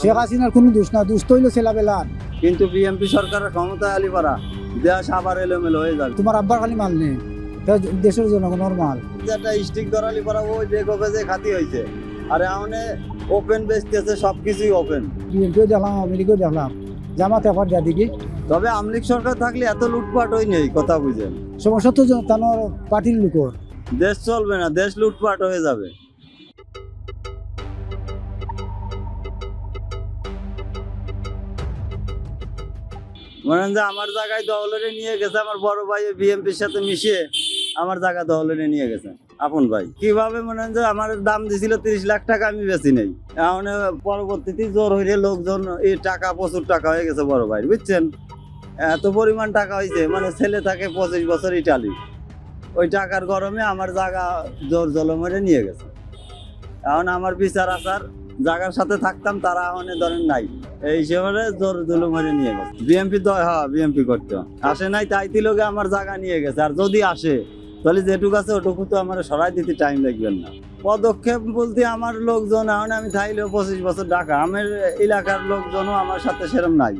শেখ হাসিনার কোনো দোষ না দুষ্ট হইল ছেলাবেলার। কিন্তু বিএনপি সরকারের ক্ষমতা আলি পারা দেশ আবার এলোমেলো হয়ে যাবে। তোমার আব্বার খালি মাল নেই দেশের জনগণের মাল যেটা স্টিক ধরালি পারা ওই যে কবে যে খাতি হয়েছে আর এখন ওপেন বেচতেছে সব কিছুই ওপেন বিএনপিও দেখলাম লীগও দেখলাম। জামাত এখন যা দিকে তবে আমলিক সরকার থাকলে এত লুটপাট হই নেই কথা বুঝেন। সমস্যা তো পার্টির লোকর। দেশ চলবে না দেশ লুটপাট হয়ে যাবে। মনে যে আমার জায়গায় দহলরে নিয়ে গেছে, আমার বড় ভাই বিএমপির সাথে মিশিয়ে আমার জায়গা দহলরে নিয়ে গেছে। আপন ভাই। কীভাবে মনে যে আমার দাম দিছিল তিরিশ লাখ টাকা, আমি বেশি নেই। এখন পরবর্তীতে জোর হইলে লোকজন এই টাকা প্রচুর টাকা হয়ে গেছে বড় ভাই বুঝছেন? এত পরিমাণ টাকা হয়েছে মানে ছেলে থাকে পঁচিশ বছর ইটালি। ওই টাকার গরমে আমার জায়গা জোর জলমরে নিয়ে গেছে। এখন আমার বিচার আসার জায়গার সাথে থাকতাম, তারা এ ধরেন নাই। এই হিসেবে জোর জলমরে নিয়ে গেছে। বিএমপি হ্যাঁ বিএমপি করতো। আসে নাই, তাই তিলকে আমার জায়গা নিয়ে গেছে। আর যদি আসে, তাহলে যেটুকু আছে ওটুকু তো আমার সরাই দিতে টাইম লাগবে না। পদক্ষেপ বলতে আমার লোকজন, এখন আমি থাইলেও পঁচিশ বছর ঢাকা। আমার এলাকার লোকজনও আমার সাথে সেরম নাই।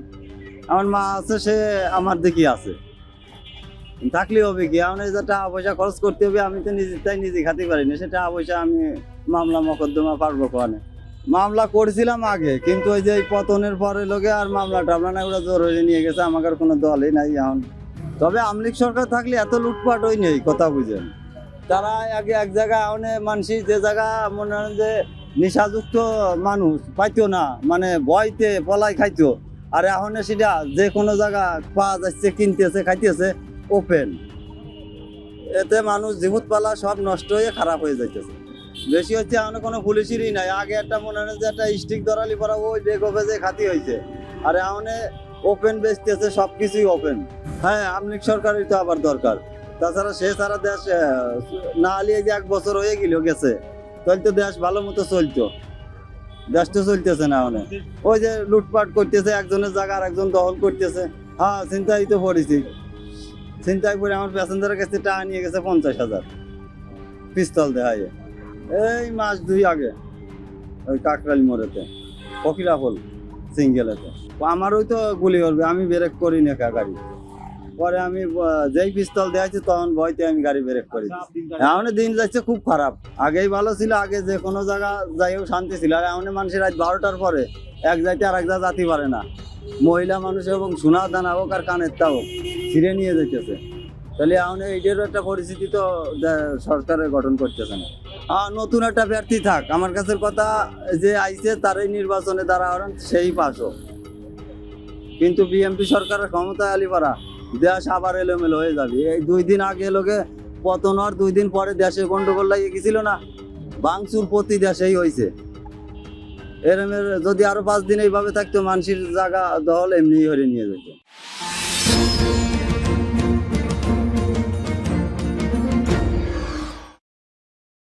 আমার মা আছে, সে আমার দিকে আছে। থাকলে হবে কি? আমার যে টাকা পয়সা খরচ করতে হবে, আমি তো নিজে, তাই নিজে খাতে পারি না। সে টাকা পয়সা আমি মামলা, মকদ্দমা পারব কোয়ানে মামলা করছিলাম আগে, কিন্তু ওই যে পতনের পরে লোকে আর মামলা টামলা না ওরা জোর হয়ে নিয়ে গেছে আমার আর কোনো দলই নাই এখন। তবে আমলিক সরকার থাকলে এত লুটপাট হই নেই কথা বুঝেন। তারা আগে এক জায়গায় অনে মানসি, যে জায়গা মনে হয় যে নেশাযুক্ত মানুষ, পাইতো না মানে ভয়তে পলাই খাইতো। আর এখন সেটা যে কোনো জায়গা পাওয়া যাচ্ছে, কিনতেছে, খাইতেছে ওপেন এতে মানুষ জীবত পালা সব নষ্ট হয়ে খারাপ হয়ে যাইতেছে। বেশি হচ্ছে, এখন কোনো পুলিশেরই নাই। আগে একটা মনে হয় যে একটা স্টিক ধরালি পরা ওই বেগ যে খাতি হয়েছে আর এখন ওপেন বেচতেছে সব কিছুই ওপেন হ্যাঁ আমলিক সরকারই তো আবার দরকার। তাছাড়া সে সারা দেশ না আলিয়ে যে এক বছর হয়ে গেল গেছে, তাহলে তো দেশ ভালো মতো চলতো। দেশ তো চলতেছে না অনেক ওই যে লুটপাট করতেছে, একজনের জায়গা আর একজন দখল করতেছে। হ্যাঁ চিন্তাই তো পড়েছি চিন্তায় পড়ে আমার প্যাসেঞ্জারের কাছে টাকা নিয়ে গেছে পঞ্চাশ হাজার। পিস্তল দেখায় এই মাস দুই আগে, ওই কাকরালি মোড়েতে ফকিরা ফুল সিঙ্গেলেতে। আমার ওই তো গুলি করবে, আমি ব্রেক করি না গাড়ি। পরে আমি যেই পিস্তল দেখাচ্ছি তখন ভয়তে আমি গাড়ি ব্রেক করি এখন দিন যাচ্ছে, খুব খারাপ। আগেই ভালো ছিল, আগে যে কোনো জায়গা যাইও শান্তি ছিল। আর এখন মানুষের রাত বারোটার পরে এক যাইতে আর এক যা যাতে পারে না। মহিলা মানুষ এবং সোনা দানা হোক আর কানের তা হোক, ছিঁড়ে নিয়ে যেতেছে তাহলে এখন এইটারও একটা পরিস্থিতি তো সরকারের গঠন করতেছে না। নতুন একটা প্রার্থী থাক। আমার কাছে কথা যে আইছে, তারই নির্বাচনে হরেন সেই পাশ হোক। কিন্তু বিএমপি সরকারের ক্ষমতায় আলিপাড়া, দেশ আবার এলোমেলো হয়ে যাবে। এই দুই দিন আগে লোকে পতন হওয়ার দুই দিন পরে দেশে গন্ডগোল লাগিয়ে গেছিল না? বাংচুর প্রতি দেশেই হয়েছে এরমের যদি আরও পাঁচ দিন এইভাবে থাকতো, মানুষের জায়গা দল এমনি হরে নিয়ে যেত।